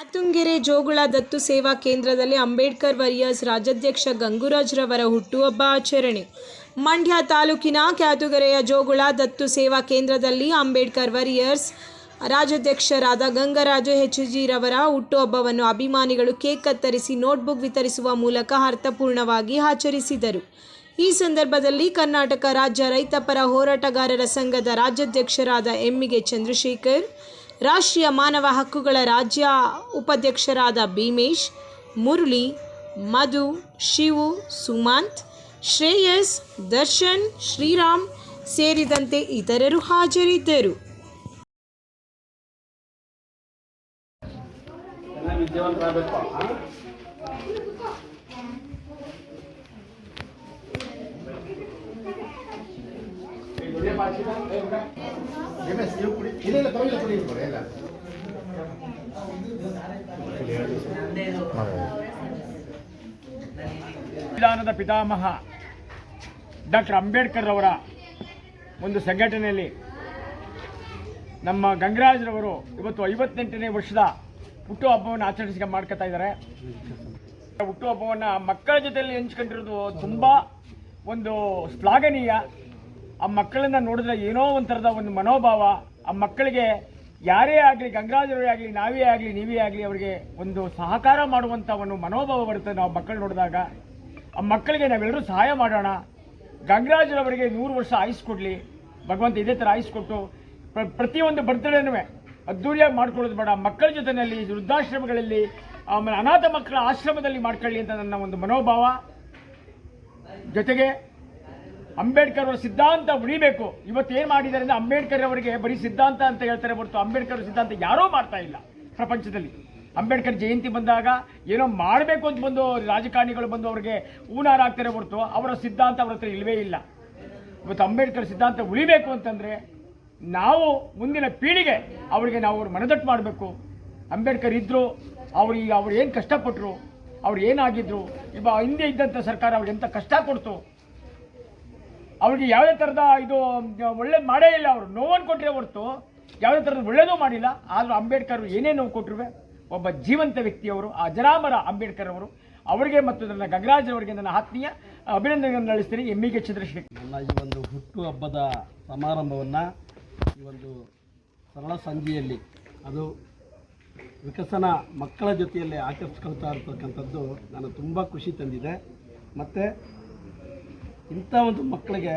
ಆತುಂಗೆರೆ ಜೋಗುಳ ದತ್ತು ಸೇವಾ ಕೇಂದ್ರದಲ್ಲಿ ಅಂಬೇಡ್ಕರ್ ವರಿಯರ್ಸ್ ರಾಜ್ಯಾಧ್ಯಕ್ಷ ಗಂಗುರಾಜ್ರವರ ಹುಟ್ಟುಹಬ್ಬ ಆಚರಣೆ. ಮಂಡ್ಯ ತಾಲೂಕಿನ ಕ್ಯಾತುಗೆರೆಯ ಜೋಗುಳ ದತ್ತು ಸೇವಾ ಕೇಂದ್ರದಲ್ಲಿ ಅಂಬೇಡ್ಕರ್ ವರಿಯರ್ಸ್ ರಾಜ್ಯಾಧ್ಯಕ್ಷರಾದ ಗಂಗರಾಜು ಎಚ್ ಜಿರವರ ಹುಟ್ಟುಹಬ್ಬವನ್ನು ಅಭಿಮಾನಿಗಳು ಕೇಕ್ ಕತ್ತರಿಸಿ ನೋಟ್ಬುಕ್ ವಿತರಿಸುವ ಮೂಲಕ ಅರ್ಥಪೂರ್ಣವಾಗಿ ಆಚರಿಸಿದರು. ಈ ಸಂದರ್ಭದಲ್ಲಿ ಕರ್ನಾಟಕ ರಾಜ್ಯ ರೈತಪರ ಹೋರಾಟಗಾರರ ಸಂಘದ ರಾಜ್ಯಾಧ್ಯಕ್ಷರಾದ ಎಮ್ಮಿಗೆ ಚಂದ್ರಶೇಖರ್ ರಾಷ್ಟ್ರೀಯ ಮಾನವ ಹಕ್ಕುಗಳ ರಾಜ್ಯ ಉಪಾಧ್ಯಕ್ಷರಾದ ಭೀಮೇಶ್, ಮುರಳಿ, ಮಧು, ಶಿವು, ಸುಮಂತ್, ಶ್ರೇಯಸ್, ದರ್ಶನ್, ಶ್ರೀರಾಮ್ ಸೇರಿದಂತೆ ಇತರರು ಹಾಜರಿದ್ದರು. ಸಂವಿಧಾನದ ಪಿತಾಮಹ ಡಾಕ್ಟರ್ ಅಂಬೇಡ್ಕರ್ ಅವರ ಒಂದು ಸಂಘಟನೆಯಲ್ಲಿ ನಮ್ಮ ಗಂಗರಾಜ್ರವರು ಇವತ್ತು ಐವತ್ತೆಂಟನೇ ವರ್ಷದ ಹುಟ್ಟುಹಬ್ಬವನ್ನು ಆಚರಿಸಿಕೆ ಮಾಡ್ಕೊತಾ ಇದ್ದಾರೆ. ಹುಟ್ಟುಹಬ್ಬವನ್ನು ಮಕ್ಕಳ ಜೊತೆಯಲ್ಲಿ ಹಂಚ್ಕೊಂಡಿರೋದು ತುಂಬ ಒಂದು ಶ್ಲಾಘನೀಯ. ಆ ಮಕ್ಕಳನ್ನ ನೋಡಿದ್ರೆ ಏನೋ ಒಂಥರದ ಒಂದು ಮನೋಭಾವ ಆ ಮಕ್ಕಳಿಗೆ ಯಾರೇ ಆಗಲಿ ಗಂಗರಾಜರೇ ಆಗಲಿ, ನಾವೇ ಆಗಲಿ, ನೀವೇ ಆಗಲಿ ಅವರಿಗೆ ಒಂದು ಸಹಕಾರ ಮಾಡುವಂಥ ಒಂದು ಮನೋಭಾವ ಬರುತ್ತೆ ನಾವು ಮಕ್ಕಳು ನೋಡಿದಾಗ. ಆ ಮಕ್ಕಳಿಗೆ ನಾವೆಲ್ಲರೂ ಸಹಾಯ ಮಾಡೋಣ. ಗಂಗರಾಜರವರಿಗೆ ನೂರು ವರ್ಷ ಆಯುಸ್ ಕೊಡಲಿ. ಭಗವಂತ ಇದೇ ಥರ ಆಯುಸ್ ಕೊಟ್ಟು ಪ್ರ- ಪ್ರತಿಯೊಂದು ಬರ್ತಡೇನೂ ಅದ್ದೂರಿಯಾಗಿ ಮಾಡ್ಕೊಳ್ಳೋದು ಬೇಡ. ಮಕ್ಕಳ ಜೊತೆಯಲ್ಲಿ, ವೃದ್ಧಾಶ್ರಮಗಳಲ್ಲಿ, ಆಮೇಲೆ ಅನಾಥ ಮಕ್ಕಳ ಆಶ್ರಮದಲ್ಲಿ ಮಾಡ್ಕೊಳ್ಳಿ ಅಂತ ನನ್ನ ಒಂದು ಮನೋಭಾವ. ಜೊತೆಗೆ ಅಂಬೇಡ್ಕರ್ ಅವರ ಸಿದ್ಧಾಂತ ಉಳಿಬೇಕು. ಇವತ್ತು ಏನು ಮಾಡಿದ್ದಾರೆ ಅಂದರೆ ಅಂಬೇಡ್ಕರ್ ಅವರಿಗೆ ಬರೀ ಸಿದ್ಧಾಂತ ಅಂತ ಹೇಳ್ತಾರೆ ಹೊರತು ಅಂಬೇಡ್ಕರ್ ಅವ್ರ ಸಿದ್ಧಾಂತ ಯಾರೂ ಮಾಡ್ತಾ ಇಲ್ಲ ಪ್ರಪಂಚದಲ್ಲಿ. ಅಂಬೇಡ್ಕರ್ ಜಯಂತಿ ಬಂದಾಗ ಏನೋ ಮಾಡಬೇಕು ಅಂತ ಬಂದು ರಾಜಕಾರಣಿಗಳು ಬಂದು ಅವರಿಗೆ ಊನಾರಾಗ್ತಾರೆ ಹೊರತು ಅವರ ಸಿದ್ಧಾಂತ ಅವ್ರ ಹತ್ರ ಇಲ್ಲವೇ ಇಲ್ಲ. ಇವತ್ತು ಅಂಬೇಡ್ಕರ್ ಸಿದ್ಧಾಂತ ಉಳಿಬೇಕು ಅಂತಂದರೆ ನಾವು ಮುಂದಿನ ಪೀಳಿಗೆ ಅವರಿಗೆ ನಾವು ಅವ್ರ ಮನದಟ್ಟು ಮಾಡಬೇಕು. ಅಂಬೇಡ್ಕರ್ ಇದ್ದರು ಅವ್ರಿಗೆ ಅವ್ರು ಏನು ಕಷ್ಟಪಟ್ಟರು ಅವ್ರು ಏನಾಗಿದ್ರು ಇವಾಗ ಹಿಂದೆ ಇದ್ದಂಥ ಸರ್ಕಾರ ಅವ್ರಿಗೆ ಎಂಥ ಕಷ್ಟ ಕೊಡ್ತು ಅವ್ರಿಗೆ ಯಾವುದೇ ಥರದ ಇದು ಒಳ್ಳೇದು ಮಾಡೇ ಇಲ್ಲ ಅವರು. ನೋವನ್ನು ಕೊಟ್ಟರೆ ಹೊರತು ಯಾವುದೇ ಥರದ ಒಳ್ಳೇದೂ ಮಾಡಿಲ್ಲ. ಆದರೂ ಅಂಬೇಡ್ಕರ್ ಏನೇ ನೋವು ಕೊಟ್ಟರು ಒಬ್ಬ ಜೀವಂತ ವ್ಯಕ್ತಿಯವರು, ಆ ಅಜರಾಮರ ಅಂಬೇಡ್ಕರ್ ಅವರು, ಅವರಿಗೆ ಮತ್ತು ನನ್ನ ಗಂಗರಾಜ್ ಅವರಿಗೆ ನನ್ನ ಆತ್ಮೀಯ ಅಭಿನಂದನೆಗಳನ್ನು ನಡೆಸ್ತೀನಿ ಎಮ್ಮಿಗೆ ಚಂದ್ರಶೇಖರ್. ನನ್ನ ಈ ಒಂದು ಹುಟ್ಟು ಹಬ್ಬದ ಸಮಾರಂಭವನ್ನು ಈ ಒಂದು ಸರಳ ಸಂಜೆಯಲ್ಲಿ, ಅದು ವಿಕಸನ ಮಕ್ಕಳ ಜೊತೆಯಲ್ಲಿ ಆಚರಿಸ್ಕೊಳ್ತಾ ಇರ್ತಕ್ಕಂಥದ್ದು ನಾನು ತುಂಬ ಖುಷಿ ತಂದಿದೆ. ಮತ್ತು ಇಂಥ ಒಂದು ಮಕ್ಕಳಿಗೆ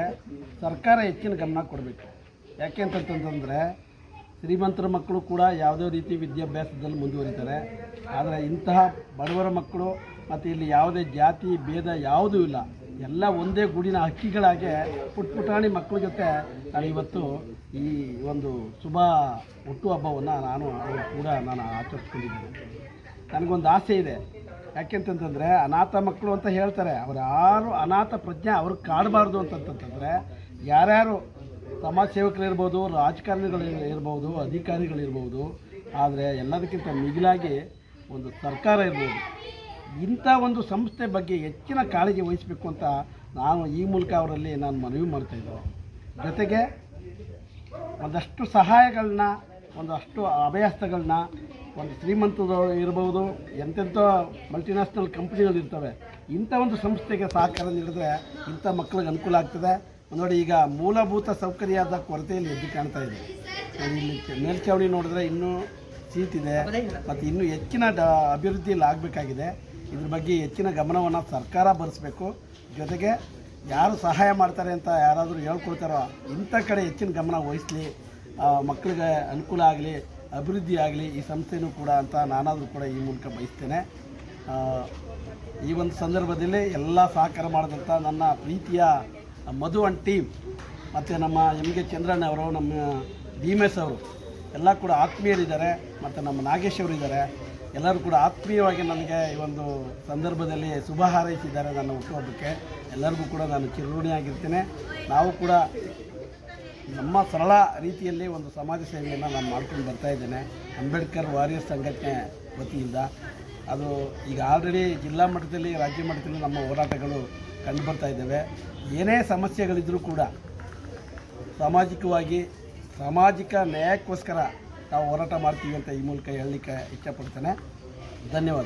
ಸರ್ಕಾರ ಹೆಚ್ಚಿನ ಗಮನ ಕೊಡಬೇಕು. ಯಾಕೆ ಅಂತಂತಂದರೆ ಶ್ರೀಮಂತರ ಮಕ್ಕಳು ಕೂಡ ಯಾವುದೇ ರೀತಿ ವಿದ್ಯಾಭ್ಯಾಸದಲ್ಲಿ ಮುಂದುವರಿತಾರೆ. ಆದರೆ ಇಂತಹ ಬಡವರ ಮಕ್ಕಳು ಮತ್ತು ಇಲ್ಲಿ ಯಾವುದೇ ಜಾತಿ, ಭೇದ ಯಾವುದೂ ಇಲ್ಲ. ಎಲ್ಲ ಒಂದೇ ಗುಡಿನ ಹಕ್ಕಿಗಳಾಗೆ ಪುಟ್ ಪುಟಾಣಿ ಮಕ್ಕಳ ಜೊತೆ ನಾನು ಇವತ್ತು ಈ ಒಂದು ಶುಭ ಹುಟ್ಟುಹಬ್ಬವನ್ನು ನಾನು ಕೂಡ ನಾನು ಆಚರಿಸ್ಕೊಂಡಿದ್ದೇನೆ. ನನಗೊಂದು ಆಸೆ ಇದೆ. ಯಾಕೆಂತಂತಂದರೆ ಅನಾಥ ಮಕ್ಕಳು ಅಂತ ಹೇಳ್ತಾರೆ. ಅವ್ರು ಯಾರು ಅನಾಥ ಪ್ರಜ್ಞೆ ಅವ್ರಿಗೆ ಕಾಡಬಾರ್ದು ಅಂತಂತಂದರೆ ಯಾರ್ಯಾರು ಸಮಾಜ ಸೇವಕರು ಇರ್ಬೋದು, ರಾಜಕಾರಣಿಗಳು ಇರ್ಬೋದು ಅಧಿಕಾರಿಗಳಿರ್ಬೋದು ಆದರೆ ಎಲ್ಲದಕ್ಕಿಂತ ಮಿಗಿಲಾಗಿ ಒಂದು ಸರ್ಕಾರ ಇರ್ಬೋದು. ಇಂಥ ಒಂದು ಸಂಸ್ಥೆ ಬಗ್ಗೆ ಹೆಚ್ಚಿನ ಕಾಳಜಿ ವಹಿಸಬೇಕು ಅಂತ ನಾನು ಈ ಮೂಲಕ ಅವರಲ್ಲಿ ನಾನು ಮನವಿ ಮಾಡ್ತಾಯಿದ್ದೆ ಜೊತೆಗೆ ಒಂದಷ್ಟು ಸಹಾಯಗಳನ್ನ, ಒಂದಷ್ಟು ಅಭಯಸ್ಥಗಳನ್ನ ಒಂದು ಶ್ರೀಮಂತದವರು ಇರ್ಬೋದು, ಎಂತೆಂಥ ಮಲ್ಟಿನ್ಯಾಷನಲ್ ಕಂಪ್ನಿಗಳು ಇರ್ತವೆ. ಇಂಥ ಒಂದು ಸಂಸ್ಥೆಗೆ ಸಹಕಾರ ನೀಡಿದ್ರೆ ಇಂಥ ಮಕ್ಕಳಿಗೆ ಅನುಕೂಲ ಆಗ್ತದೆ. ನೋಡಿ, ಈಗ ಮೂಲಭೂತ ಸೌಕರ್ಯದ ಕೊರತೆಯಲ್ಲಿ ಎದ್ದು ಕಾಣ್ತಾ ಇದೆ. ಇಲ್ಲಿ ಮೇಲ್ಚಾವಣಿ ನೋಡಿದ್ರೆ ಇನ್ನೂ ಸೀಟಿದೆ ಮತ್ತು ಇನ್ನೂ ಹೆಚ್ಚಿನ ಡ ಅಭಿವೃದ್ಧಿಯಲ್ಲಿ ಆಗಬೇಕಾಗಿದೆ. ಇದ್ರ ಬಗ್ಗೆ ಹೆಚ್ಚಿನ ಗಮನವನ್ನು ಸರ್ಕಾರ ಭರಿಸ್ಬೇಕು ಜೊತೆಗೆ ಯಾರು ಸಹಾಯ ಮಾಡ್ತಾರೆ ಅಂತ ಯಾರಾದರೂ ಹೇಳ್ಕೊಳ್ತಾರೋ ಇಂಥ ಕಡೆ ಹೆಚ್ಚಿನ ಗಮನ ವಹಿಸಲಿ. ಮಕ್ಕಳಿಗೆ ಅನುಕೂಲ ಆಗಲಿ. ಅಭಿವೃದ್ಧಿ ಆಗಲಿ, ಈ ಸಂಸ್ಥೆನೂ ಕೂಡ ಅಂತ ನಾನಾದರೂ ಕೂಡ ಈ ಮೂಲಕ ಬಯಸ್ತೇನೆ. ಈ ಒಂದು ಸಂದರ್ಭದಲ್ಲಿ ಎಲ್ಲ ಸಹಕಾರ ಮಾಡಿದಂಥ ನನ್ನ ಪ್ರೀತಿಯ ಮಧು ಅಂಡ್ ಟೀಮ್ ಮತ್ತು ನಮ್ಮ ಎಂ ಕೆ ಚಂದ್ರಣ್ಣ ಅವರು, ನಮ್ಮ ಭೀಮೇಶ್ ಅವರು, ಎಲ್ಲ ಕೂಡ ಆತ್ಮೀಯರಿದ್ದಾರೆ ಮತ್ತು ನಮ್ಮ ನಾಗೇಶ್ ಅವರು ಇದ್ದಾರೆ. ಎಲ್ಲರೂ ಕೂಡ ಆತ್ಮೀಯವಾಗಿ ನನಗೆ ಈ ಒಂದು ಸಂದರ್ಭದಲ್ಲಿ ಶುಭ ಹಾರೈಸಿದ್ದಾರೆ ನನ್ನ ಹುಟ್ಟುಹಬ್ಬಕ್ಕೆ. ಎಲ್ಲರಿಗೂ ಕೂಡ ನಾನು ಚಿರಋಣಿಯಾಗಿರ್ತೇನೆ. ನಾವು ಕೂಡ ನಮ್ಮ ಸರಳ ರೀತಿಯಲ್ಲಿ ಒಂದು ಸಮಾಜ ಸೇವೆಯನ್ನು ನಾನು ಮಾಡ್ಕೊಂಡು ಬರ್ತಾ ಇದ್ದೇನೆ. ಅಂಬೇಡ್ಕರ್ ವಾರಿಯರ್ ಸಂಘಟನೆ ವತಿಯಿಂದ. ಅದು ಈಗ ಆಲ್ರೆಡಿ ಜಿಲ್ಲಾ ಮಟ್ಟದಲ್ಲಿ, ರಾಜ್ಯ ಮಟ್ಟದಲ್ಲಿ ನಮ್ಮ ಹೋರಾಟಗಳು ಕಂಡು ಬರ್ತಾ ಇದ್ದಾವೆ. ಏನೇ ಸಮಸ್ಯೆಗಳಿದ್ದರೂ ಕೂಡ ಸಾಮಾಜಿಕವಾಗಿ, ಸಾಮಾಜಿಕ ನ್ಯಾಯಕ್ಕೋಸ್ಕರ ನಾವು ಹೋರಾಟ ಮಾಡ್ತೀವಿ ಅಂತ ಈ ಮೂಲಕ ಹೇಳಲಿಕ್ಕೆ ಇಚ್ಛಪಡ್ತೇನೆ ಧನ್ಯವಾದ